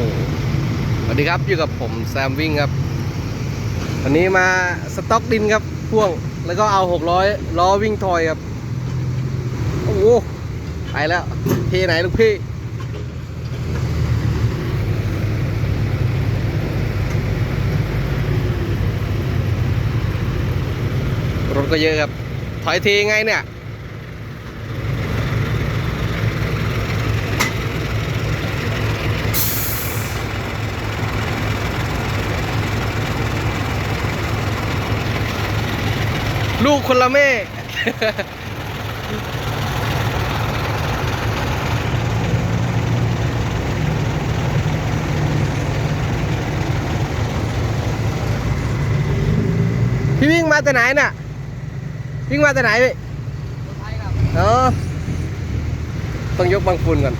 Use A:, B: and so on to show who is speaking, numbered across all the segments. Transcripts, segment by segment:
A: สวัสดีครับอยู่กับผมแซมวิ่งครับ วันนี้มาสต็อกดินครับพ่วงแล้วก็เอา600ล้อวิ่งทอยครับ โอ้โหไปแล้วเทไหนลูกพี่รถก็เยอะครับ ถอยทีไงเนี่ย ลูกคนละแม่พี่วิ่งมาแต่ไหนน่ะ วิ่งมาแต่ไหนพี่เออต้องยกบางฝุ่นก่อน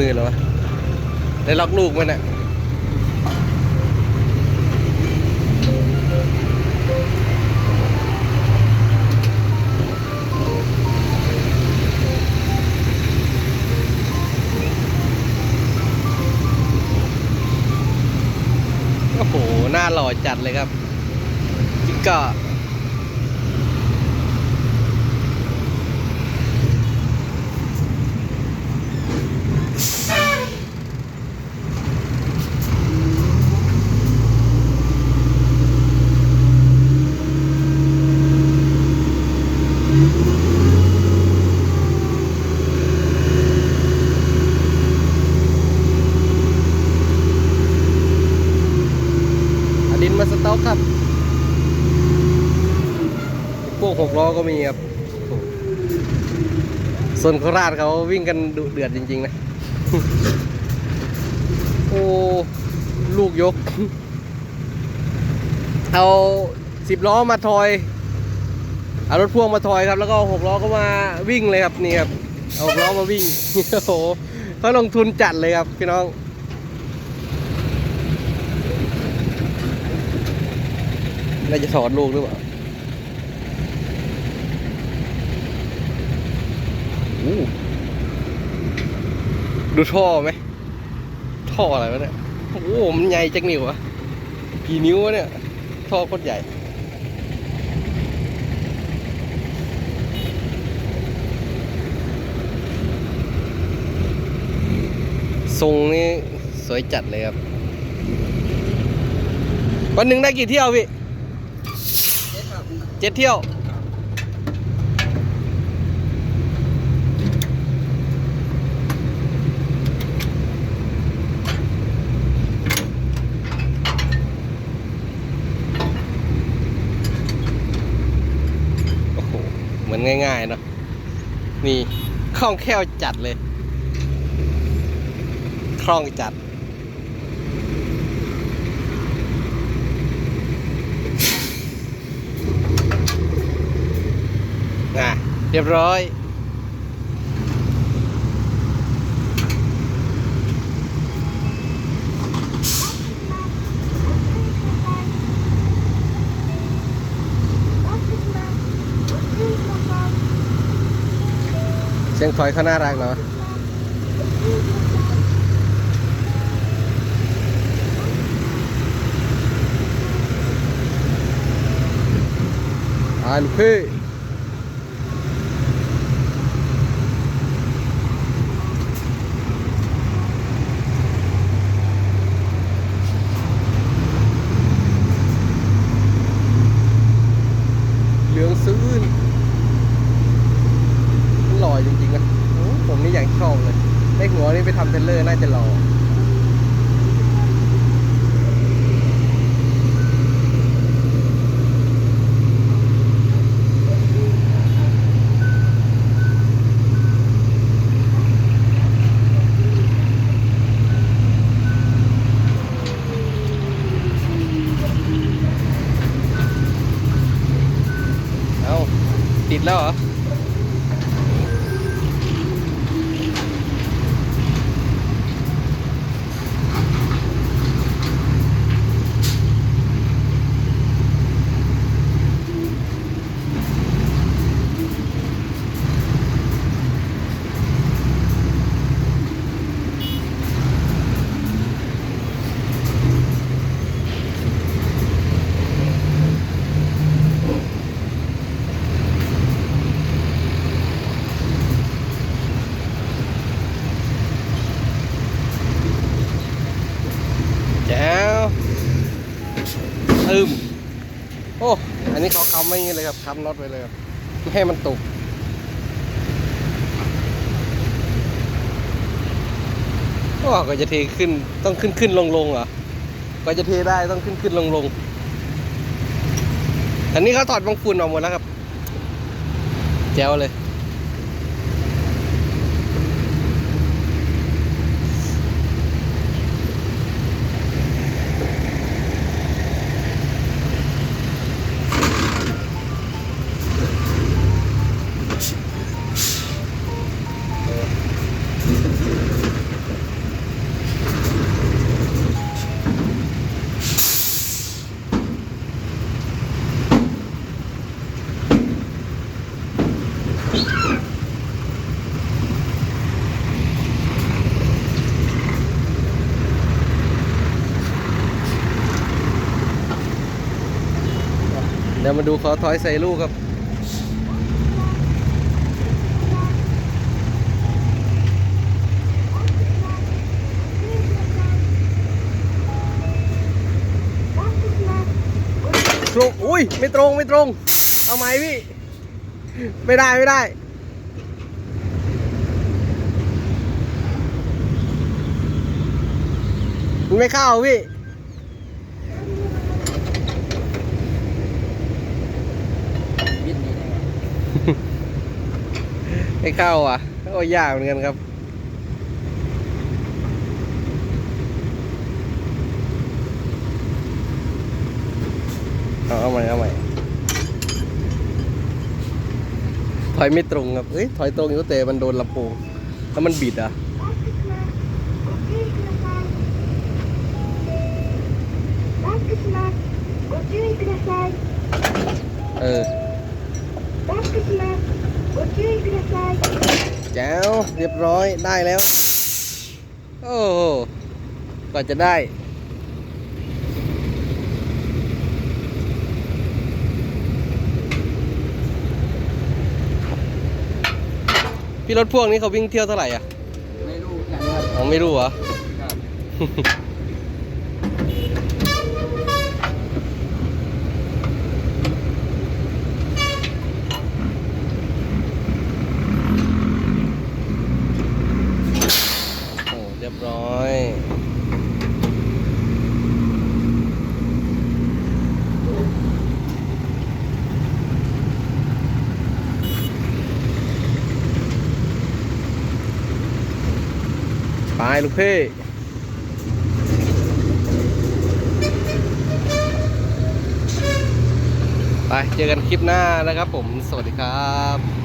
A: มือเหรอวะ ได้ล็อกลูกมันอะโอ้โห หน้าหล่อจัดเลยครับจิกก็ เอาดินมาสต็อกครับพว กหกล้อก็มีครับส่วนโคราชเขาวิ่งกันดุเดือดจริง ๆ นะ โอ้ ลูกยก เอาสิบล้อมาทอย เอารถพ่วงมาทอยครับ แล้วก็หกล้อก็มาวิ่งเลยครับนี่ครับ เอาล้อมาวิ่ง โอ้โหเขาลงทุนจัดเลยครับ พี่น้องน่าจะถอดลูกหรือเปล่าโอ้ ดูท่อไหม ท่ออะไรวะเนี่ย โอ้โห มันใหญ่จังนิ้วอะกี่นิ้ววะเนี่ย ท่อโคตรใหญ่ ทรงนี่สวยจัดเลยครับ วันหนึ่งได้กี่เที่ยวพี่ เจ็ดเที่ยว โอ้โห เหมือน ง่ายๆเนาะนี่คล่องแคล่วจัดเลยคล่องจัด นะ เรียบร้อย สียงถอยเขาน่ารักเนาะอันพี่ เหลืองซื่นมันหล่อจริงๆนะโอ้ผมนี่อย่างชอบเลยได้หัวนี่ไป ทำเทรลเลอร์น่าจะหล่อติดแล้วเหรอำไว้อย่งี้เลยครับค้ำน็อตไว้เลยครับไม่ให้มันตกก็จะเทขึ้นต้องขึ้นขึ้นลงลงเหรอก็จะเทได้ต้องขึ้นขึ้นลงลงอันนี้เขาถอดบางฝุ่นออกหมดแล้วครับแจ๋วเลย เดี๋ยวมาดูเขาถอยใส่ลูกครับตรงอุ้ย ไม่ตรง ไม่ตรง เอาไหมพี่ ไม่ได้ ไม่ได้ ไม่เข้าพี่
B: บิดนี้ได้ไง
A: ให้เข้าอะก็ยากเหมือนกันครับ เอาใหม่เอาใหม่ถอยไม่ตรงครับเอ้ยถอยตรงอยู่แต่มันโดนลำโพงแล้วมันบิดอะเออ แจ้วเรียบร้อยได้แล้ว โอ้ก่อนจะได้พี่รถพ่วงนี้เขาวิ่งเที่ยวเท่าไหร่อะ
B: ไม่รู้
A: อ๋อไม่รู้เหรอ ไปลูกพี่ไปเจอกันคลิปหน้านะครับผมสวัสดีครับ